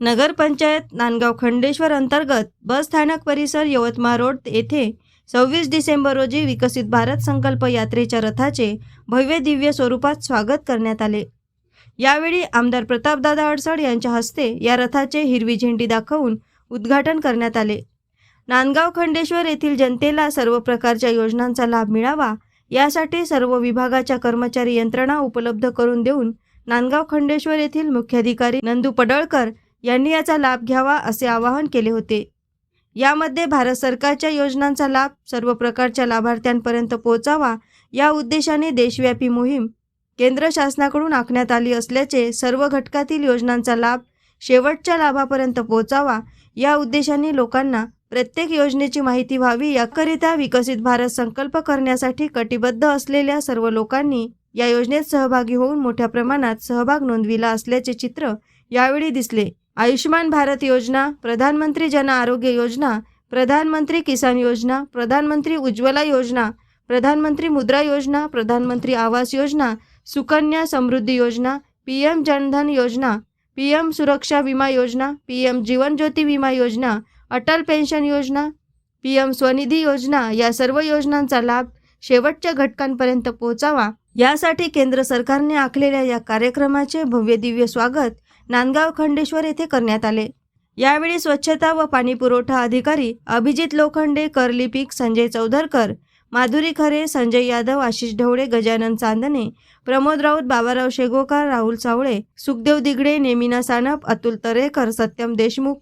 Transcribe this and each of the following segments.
नगरपंचायत नांदगाव खंडेश्वर अंतर्गत बस स्थानक परिसर यवतमाळ रोड येथे सव्वीस डिसेंबर रोजी विकसित भारत संकल्प यात्रेच्या रथाचे भव्य दिव्य स्वरूपात स्वागत करण्यात आले. यावेळी आमदार प्रतापदादा अडसड यांच्या हस्ते या रथाचे हिरवी झेंडी दाखवून उद्घाटन करण्यात आले. नांदगाव खंडेश्वर येथील जनतेला सर्व प्रकारच्या योजनांचा लाभ मिळावा यासाठी सर्व विभागाच्या कर्मचारी यंत्रणा उपलब्ध करून देऊन नांदगाव खंडेश्वर येथील मुख्याधिकारी नंदू पडळकर यांनी याचा लाभ घ्यावा असे आवाहन केले होते. यामध्ये भारत सरकारच्या योजनांचा लाभ सर्व प्रकारच्या लाभार्थ्यांपर्यंत पोहोचावा या उद्देशाने देशव्यापी मोहीम केंद्र शासनाकडून आखण्यात आली असल्याचे सर्व घटकातील योजनांचा लाभ शेवटच्या लाभापर्यंत पोहोचावा या उद्देशाने लोकांना प्रत्येक योजनेची माहिती व्हावी याकरिता विकसित भारत संकल्प करण्यासाठी कटिबद्ध असलेल्या सर्व लोकांनी या योजनेत सहभागी होऊन मोठ्या प्रमाणात सहभाग नोंदविला असल्याचे चित्र यावेळी दिसले. आयुष्यमान भारत योजना प्रधानमंत्री जन आरोग्य योजना प्रधानमंत्री किसान योजना प्रधानमंत्री उज्ज्वला योजना प्रधानमंत्री मुद्रा योजना प्रधानमंत्री आवास योजना सुकन्या समृद्धी योजना पी एम जनधन योजना पी एम सुरक्षा विमा योजना P M Jeevan Jyoti Vima Yojana Atal pension Yojana P M Svanidhi Yojana या सर्व योजनांचा लाभ शेवटच्या घटकांपर्यंत पोहोचावा. यासाठी केंद्र सरकारने आखलेल्या या कार्यक्रमाचे भव्य दिव्य स्वागत नांदगाव खंडेश्वर येथे करण्यात आले. यावेळी स्वच्छता व पाणीपुरवठा अधिकारी अभिजित लोखंडे करलिपिक संजय चौधरकर माधुरी खरे संजय यादव आशिष ढवळे गजानन चांदणे प्रमोद राऊत बाबाराव शेगोकार राहुल सावळे सुखदेव दिगडे नेमिना सानप अतुल तरेकर सत्यम देशमुख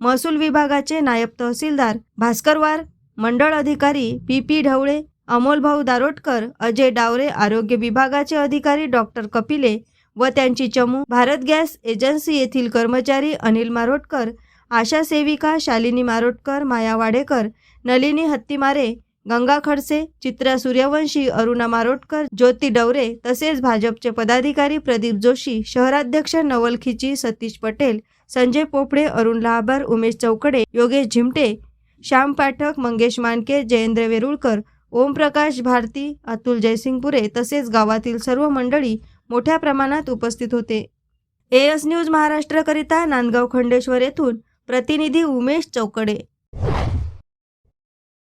महसूल विभागाचे नायब तहसीलदार भास्करवार मंडळ अधिकारी पी पी ढवळे अमोलभाऊ दारोटकर अजय डावरे आरोग्य विभागाचे अधिकारी डॉक्टर कपिले व त्यांची चमू भारत गॅस एजन्सी येथील कर्मचारी अनिल मारोटकर आशा सेविका शालिनी मारोटकर माया वाडेकर नलिनी हत्तीमारे गंगा खडसे चित्रा सूर्यवंशी अरुणा मारोटकर ज्योती डवरे तसेच भाजपचे पदाधिकारी प्रदीप जोशी शहराध्यक्ष नवल खिची सतीश पटेल संजय पोपडे अरुण लहाबर उमेश चौकडे योगेश झिमटे श्याम पाठक मंगेश मानके जयेंद्र वेरुळकर ओमप्रकाश भारती अतुल जयसिंगपुरे तसेच गावातील सर्व मंडळी मोठ्या प्रमाणात उपस्थित होते. एएस न्यूज महाराष्ट्रकरिता नांदगाव खंडेश्वर येथून प्रतिनिधी उमेश चौकडे.